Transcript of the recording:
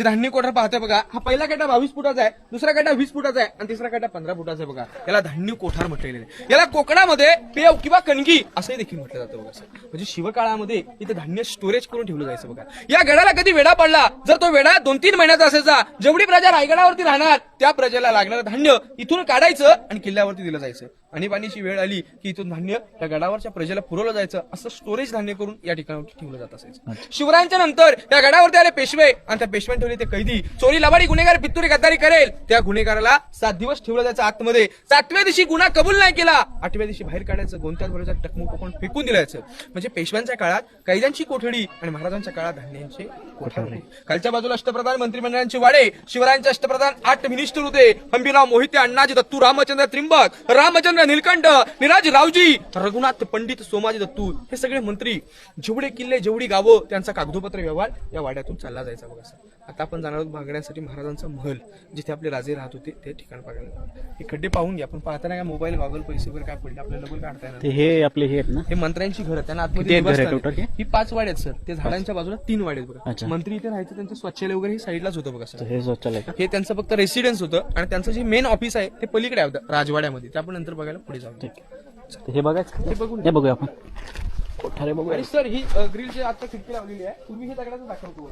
जे धान्य कोठार पाहते बघा हा पहिला गड्डा बावीस फुटाचा आहे दुसरा गड्डा वीस फुटाचा आहे आणि तिसरा गड्डा पंधरा फुटाचा आहे बघा. याला धान्य कोठार म्हटलेले आहे. याला कोकणामध्ये पेव किंवा कणगी असंही देखील म्हटलं जातं बघा सर. म्हणजे शिवकाळामध्ये इथे धान्य स्टोरेज करून ठेवलं जायचं बघा. या गडाला कधी वेडा पडला जर तो वेडा दोन तीन महिन्याचा असायचा जेवढी प्रजा रायगडावरती राहणार त्या प्रजेला लागणारं धान्य इथून काढायचं आणि किल्ल्यावरती दिलं जायचं. आणि पाणीची वेळ आली की इथून धान्य त्या गडावरच्या प्रजेला पुरवलं जायचं. असं स्टोरेज धान्य करून या ठिकाणावरती ठेवलं जात असायचं. शिवरायांच्या नंतर त्या गडावरती आले पेशवे आणि त्या पेशव्याने ठेवले ते कैदी. चोरी लबाडी गुन्हेगार पित्तुरी गद्दारी करेल. त्या गुन्हेगाराला सात दिवस ठेवलं जायचं आतमध्ये. सातव्या दिवशी गुन्हा कबूल नाही केला. आठव्या दिवशी बाहेर काढायचं गोंत्यात भरायचं टकमक पकडून फेकून दिलायचं म्हणजे पेशव्यांच्या काळात कैद्यांची कोठडी आणि महाराजांच्या काळात धान्यांचे कोठार होते. खालच्या बाजूला अष्टप्रधान मंत्रिमंडळांचे वाडे शिवरायांचे अष्टप्रधान आठ मिनिस्टर होते. हंबीराव मोहिते अण्णाजी दत्तू रामचंद्र त्रिंबक रामचंद्र निलकंठ निराज रावजी. रघुनाथ पंडित सोमाजी दत्तू हे सगळे मंत्री. जेवढे किल्ले जेवढी गावं त्यांचा कागदोपत्र व्यवहार या वाड्यातून चालला जायचा बघा सर. आता आपण जाणार आहोत भागण्यासाठी महाराजांचा महल जिथे आपले राजे राहत होते ते ठिकाण बघायला. हे खड्डे पाहून घ्या पण पाहताना काय मोबाईल गॉगल पैसे वगैरे काय पडले आपल्याला डबल काढता येणार ते हे आपले हे आहेत ना? हे मंत्र्यांची घर त्यांना किती आतमध्ये आहेत घरं निवासस्थान total आहे. हे? पाच वाड्या आहेत सर. ते झाडांच्या बाजूला तीन वाड्या आहेत बघा. अच्छा. मंत्री इथे राहायचं त्यांचं स्वच्छालय वगैरे हे साईडलाच होतं बघा तर सर हे का हे त्यांचं फक्त रेसिडेन्स होतं आणि त्यांचं जे मेन ऑफिस आहे ते पलीकडे आहे राजवाड्यामध्ये. ते आपण नंतर बघायला पुढे जाऊ ठीक हे बघायचं हे बघून हे बघूया आपण. कोठारे बघूया सर ही ग्रिल जे आता खिडकी लावलेली आहे. पूर्वी हे दगडाचं दाखवतो